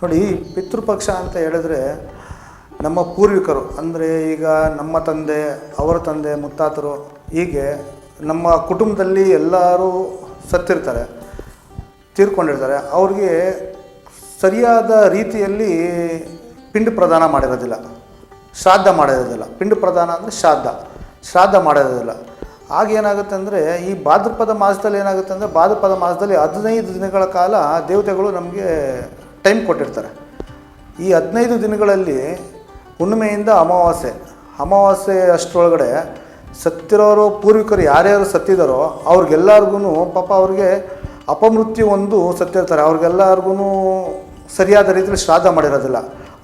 ನೋಡಿ, ಪಿತೃಪಕ್ಷ ಅಂತ ಹೇಳಿದ್ರೆ ನಮ್ಮ ಪೂರ್ವಿಕರು, ಅಂದರೆ ಈಗ ನಮ್ಮ ತಂದೆ, ಅವರ ತಂದೆ, ಮುತ್ತಾತರು, ಹೀಗೆ ನಮ್ಮ ಕುಟುಂಬದಲ್ಲಿ ಎಲ್ಲರೂ ಸತ್ತಿರ್ತಾರೆ, ತೀರ್ಕೊಂಡಿರ್ತಾರೆ. ಅವ್ರಿಗೆ ಸರಿಯಾದ ರೀತಿಯಲ್ಲಿ ಪಿಂಡ ಪ್ರದಾನ ಮಾಡಿರೋದಿಲ್ಲ. ಶ್ರಾದ್ದ ಮಾಡಿರೋದಿಲ್ಲ. ಪಿಂಡ ಪ್ರದಾನ ಅಂದರೆ ಶ್ರಾದ್ದ. ಶ್ರಾದ್ದ ಮಾಡಿರೋದಿಲ್ಲ. ಆಗೇನಾಗುತ್ತೆ ಅಂದರೆ, ಈ ಭಾದ್ರಪದ ಮಾಸದಲ್ಲಿ ಏನಾಗುತ್ತೆ ಅಂದರೆ, ಭಾದ್ರಪದ ಮಾಸದಲ್ಲಿ ಹದಿನೈದು ದಿನಗಳ ಕಾಲ ದೇವತೆಗಳು ನಮಗೆ ಟೈಮ್ ಕೊಟ್ಟಿರ್ತಾರೆ. ಈ ಹದಿನೈದು ದಿನಗಳಲ್ಲಿ ಹುಣ್ಣಿಮೆಯಿಂದ ಅಮಾವಾಸ್ಯೆ ಅಮಾವಾಸ್ಯೆ ಅಷ್ಟರೊಳಗಡೆ ಸತ್ತಿರೋರು ಪೂರ್ವಿಕರು ಯಾರ್ಯಾರು ಸತ್ತಿದಾರೋ ಅವ್ರಿಗೆಲ್ಲರಿಗೂ ಪಾಪ ಅವ್ರಿಗೆ ಅಪಮೃತ್ಯು ಒಂದು ಸತ್ತಿರ್ತಾರೆ. ಅವ್ರಿಗೆಲ್ಲರಿಗೂ ಸರಿಯಾದ ರೀತಿಯಲ್ಲಿ ಶ್ರಾದ್ದ ಮಾಡಿರೋದಿಲ್ಲ.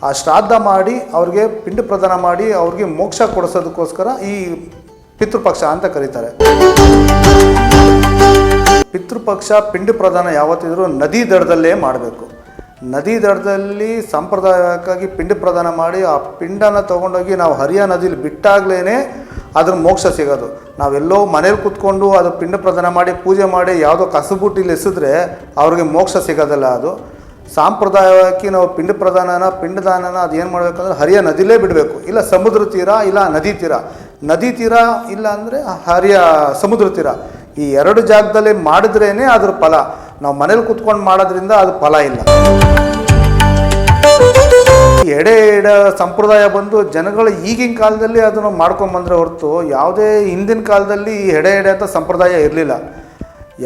ಆ ಶ್ರಾದ್ದ ಮಾಡಿ ಅವ್ರಿಗೆ ಪಿಂಡ ಪ್ರದಾನ ಮಾಡಿ ಅವ್ರಿಗೆ ಮೋಕ್ಷ ಕೊಡಿಸೋದಕ್ಕೋಸ್ಕರ ಈ ಪಿತೃಪಕ್ಷ ಅಂತ ಕರೀತಾರೆ. ಪಿತೃಪಕ್ಷ, ಪಿಂಡ ಪ್ರದಾನ ಯಾವತ್ತಿದ್ರೂ ನದಿ ದಡದಲ್ಲೇ ಮಾಡಬೇಕು. ನದಿ ದಡದಲ್ಲಿ ಸಂಪ್ರದಾಯಕ್ಕಾಗಿ ಪಿಂಡ ಪ್ರದಾನ ಮಾಡಿ ಆ ಪಿಂಡನ ತೊಗೊಂಡೋಗಿ ನಾವು ಹರಿಯ ನದಿಲಿ ಬಿಟ್ಟಾಗ್ಲೇ ಅದ್ರ ಮೋಕ್ಷ ಸಿಗೋದು. ನಾವೆಲ್ಲೋ ಮನೇಲಿ ಕೂತ್ಕೊಂಡು ಅದು ಪಿಂಡ ಪ್ರದಾನ ಮಾಡಿ ಪೂಜೆ ಮಾಡಿ ಯಾವುದೋ ಕಸಬುಟ್ಟಿಲಿ ಎಸಿದ್ರೆ ಅವ್ರಿಗೆ ಮೋಕ್ಷ ಸಿಗೋದಲ್ಲ ಅದು. ಸಾಂಪ್ರದಾಯವಾಗಿ ನಾವು ಪಿಂಡ ಪ್ರದಾನನ ಪಿಂಡದಾನನ ಅದು ಏನು ಮಾಡಬೇಕಂದ್ರೆ ಹರಿಯ ನದಿಲೇ ಬಿಡಬೇಕು. ಇಲ್ಲ ಸಮುದ್ರ ತೀರ, ಇಲ್ಲ ನದಿ ತೀರ. ನದಿ ತೀರ ಇಲ್ಲ ಅಂದರೆ ಹರಿಯ ಸಮುದ್ರ ತೀರ. ಈ ಎರಡು ಜಾಗದಲ್ಲಿ ಮಾಡಿದ್ರೇ ಅದ್ರ ಫಲ. ನಾವು ಮನೇಲಿ ಕುತ್ಕೊಂಡು ಮಾಡೋದ್ರಿಂದ ಅದು ಫಲ ಇಲ್ಲ. ಎಡೆ ಎಡ ಸಂಪ್ರದಾಯ ಬಂದು ಜನಗಳು ಈಗಿನ ಕಾಲದಲ್ಲಿ ಅದನ್ನು ಮಾಡ್ಕೊಂಬಂದ್ರೆ ಹೊರತು ಯಾವುದೇ ಹಿಂದಿನ ಕಾಲದಲ್ಲಿ ಈ ಎಡೆ ಎಡೆ ಅಂತ ಸಂಪ್ರದಾಯ ಇರಲಿಲ್ಲ.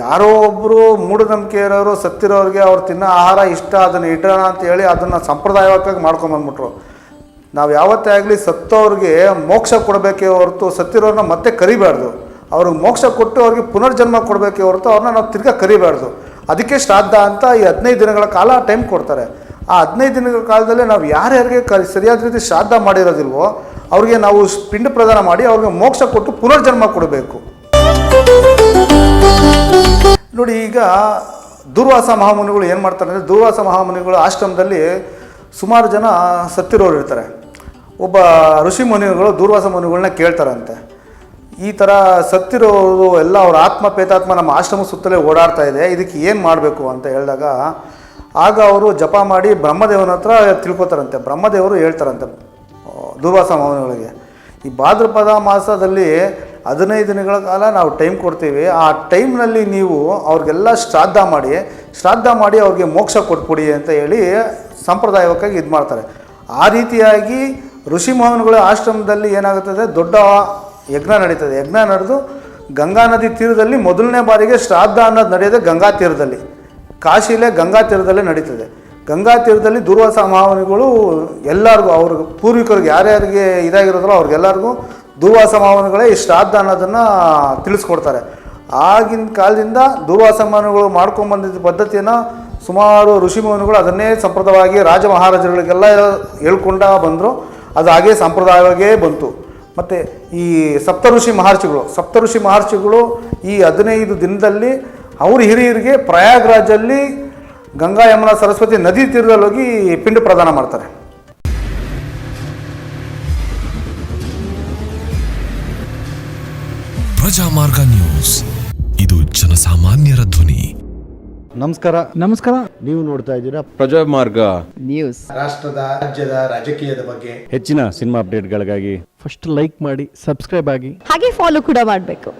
ಯಾರೋ ಒಬ್ಬರು ಮೂಢನಂಬಿಕೆ ಇರೋರು ಸತ್ತಿರೋರಿಗೆ ಅವ್ರು ತಿನ್ನೋ ಆಹಾರ ಇಷ್ಟ, ಅದನ್ನು ಇಡೋಣ ಅಂತ ಹೇಳಿ ಅದನ್ನು ಸಂಪ್ರದಾಯವಾಗಿ ಮಾಡ್ಕೊಂಬಂದ್ಬಿಟ್ರು ನಾವು ಯಾವತ್ತೇ ಆಗಲಿ ಸತ್ತೋರಿಗೆ ಮೋಕ್ಷ ಕೊಡಬೇಕೇ ಹೊರತು ಸತ್ತಿರೋರನ್ನ ಮತ್ತೆ ಕರಿಬಾರ್ದು. ಅವ್ರಿಗೆ ಮೋಕ್ಷ ಕೊಟ್ಟು ಅವ್ರಿಗೆ ಪುನರ್ಜನ್ಮ ಕೊಡಬೇಕೇ ಹೊರತು ಅವ್ರನ್ನ ನಾವು ತಿರ್ಗಾ ಕರಿಬಾರ್ದು. ಅದಕ್ಕೆ ಶ್ರಾದ್ದ ಅಂತ ಈ ಹದಿನೈದು ದಿನಗಳ ಕಾಲ ಟೈಮ್ ಕೊಡ್ತಾರೆ. ಆ ಹದಿನೈದು ದಿನಗಳ ಕಾಲದಲ್ಲಿ ನಾವು ಯಾರ್ಯಾರಿಗೆ ಕ ಸರಿಯಾದ ರೀತಿ ಶ್ರಾದ್ದ ಮಾಡಿರೋದಿಲ್ವೋ, ಅವ್ರಿಗೆ ನಾವು ಪಿಂಡ ಪ್ರದಾನ ಮಾಡಿ ಅವ್ರಿಗೆ ಮೋಕ್ಷ ಕೊಟ್ಟು ಪುನರ್ಜನ್ಮ ಕೊಡಬೇಕು. ನೋಡಿ, ಈಗ ದುರ್ವಾಸ ಮಹಾಮುನಿಗಳು ಏನು ಮಾಡ್ತಾರೆ ಅಂದರೆ, ದುರ್ವಾಸ ಮಹಾಮುನಿಗಳು ಆಶ್ರಮದಲ್ಲಿ ಸುಮಾರು ಜನ ಸತ್ತಿರೋರು ಇರ್ತಾರೆ. ಒಬ್ಬ ಋಷಿ ಮುನಿಗಳು ದುರ್ವಾಸ ಮುನಿಗಳನ್ನ ಕೇಳ್ತಾರಂತೆ. ಈ ಥರ ಸತ್ತಿರೋರು ಎಲ್ಲ ಅವ್ರ ಆತ್ಮ ಪೇತಾತ್ಮ ನಮ್ಮ ಆಶ್ರಮ ಸುತ್ತಲೇ ಓಡಾಡ್ತಾ ಇದೆ, ಇದಕ್ಕೆ ಏನು ಮಾಡಬೇಕು ಅಂತ ಹೇಳಿದಾಗ ಆಗ ಅವರು ಜಪ ಮಾಡಿ ಬ್ರಹ್ಮದೇವನ ಹತ್ರ ತಿಳ್ಕೊತಾರಂತೆ. ಬ್ರಹ್ಮದೇವರು ಹೇಳ್ತಾರಂತೆ ದುರ್ವಾಸ ಮೌನಗಳಿಗೆ ಈ ಭಾದ್ರಪದ ಮಾಸದಲ್ಲಿ ಹದಿನೈದು ದಿನಗಳ ಕಾಲ ನಾವು ಟೈಮ್ ಕೊಡ್ತೀವಿ. ಆ ಟೈಮ್ನಲ್ಲಿ ನೀವು ಅವ್ರಿಗೆಲ್ಲ ಶ್ರಾದ್ದ ಮಾಡಿ ಶ್ರಾದ್ದ ಮಾಡಿ ಅವ್ರಿಗೆ ಮೋಕ್ಷ ಕೊಟ್ಬಿಡಿ ಅಂತ ಹೇಳಿ ಸಾಂಪ್ರದಾಯಿಕವಾಗಿ ಇದು ಮಾಡ್ತಾರೆ. ಆ ರೀತಿಯಾಗಿ ಋಷಿ ಮೋಹನ್ಗಳ ಆಶ್ರಮದಲ್ಲಿ ಏನಾಗುತ್ತದೆ? ದೊಡ್ಡ ಯಜ್ಞ ನಡೀತದೆ. ಯಜ್ಞ ನಡೆದು ಗಂಗಾ ನದಿ ತೀರದಲ್ಲಿ ಮೊದಲನೇ ಬಾರಿಗೆ ಶ್ರಾದ್ದ ಅನ್ನೋದು ನಡೆಯೋದೆ ಗಂಗಾ ತೀರದಲ್ಲಿ. ಕಾಶಿಲೇ ಗಂಗಾ ತೀರದಲ್ಲೇ ನಡೀತದೆ. ಗಂಗಾ ತೀರದಲ್ಲಿ ದುರ್ವಾಸ ಮಾವನಿಗಳು ಎಲ್ಲರಿಗೂ ಅವ್ರ ಪೂರ್ವಿಕರಿಗೆ ಯಾರ್ಯಾರಿಗೆ ಇದಾಗಿರೋದ್ರೋ ಅವ್ರಿಗೆಲ್ಲರಿಗೂ ದುರ್ವಾಸ ಮಾವನಿಗಳೇ ಈ ಶ್ರಾದ್ದ ಅನ್ನೋದನ್ನು ತಿಳಿಸ್ಕೊಡ್ತಾರೆ. ಆಗಿನ ಕಾಲದಿಂದ ದುರ್ವಾಸ ಮಾವನಿಗಳು ಮಾಡ್ಕೊಂಬಂದಿದ್ದ ಪದ್ಧತಿಯನ್ನು ಸುಮಾರು ಋಷಿ ಮುನಿಗಳು ಅದನ್ನೇ ಸಂಪ್ರದಾಯವಾಗಿ ರಾಜ ಮಹಾರಾಜರುಗಳಿಗೆಲ್ಲ ಹೇಳ್ಕೊಂಡ ಬಂದರು. ಅದು ಹಾಗೇ ಸಂಪ್ರದಾಯವಾಗೇ ಬಂತು. ಮತ್ತು ಈ ಸಪ್ತಋಷಿ ಮಹರ್ಷಿಗಳು ಸಪ್ತಋಷಿ ಮಹರ್ಷಿಗಳು ಈ ಹದಿನೈದು ದಿನದಲ್ಲಿ ಅವ್ರ ಹಿರಿಯರಿಗೆ ಪ್ರಯಾಗ್ರಾಜಲ್ಲಿ ಗಂಗಾ ಯಮುನಾ ಸರಸ್ವತಿ ನದಿ ತೀರದಲ್ಲಿ ಹೋಗಿ ಪಿಂಡ ಪ್ರದಾನ ಮಾಡ್ತಾರೆ. ಪ್ರಜಾಮಾರ್ಗ ನ್ಯೂಸ್. ಇದು ಜನಸಾಮಾನ್ಯರ ಧ್ವನಿ. ನಮಸ್ಕಾರ. ನಮಸ್ಕಾರ. ನೀವು ನೋಡ್ತಾ ಇದ್ದೀರಾ ಪ್ರಜಾಮಾರ್ಗ. ನ್ಯೂಸ್. ರಾಷ್ಟ್ರದ ರಾಜ್ಯದ ರಾಜಕೀಯದ ಬಗ್ಗೆ. ಹೆಚ್ಚಿನ ಸಿನಿಮಾ ಅಪ್ಡೇಟ್ಗಳಿಗಾಗಿ ಫಸ್ಟ್ ಲೈಕ್ ಮಾಡಿ ಸಬ್ಸ್ಕ್ರೈಬ್ ಆಗಿ. ಹಾಗೆ ಫಾಲೋ ಕೂಡ ಮಾಡಬೇಕು.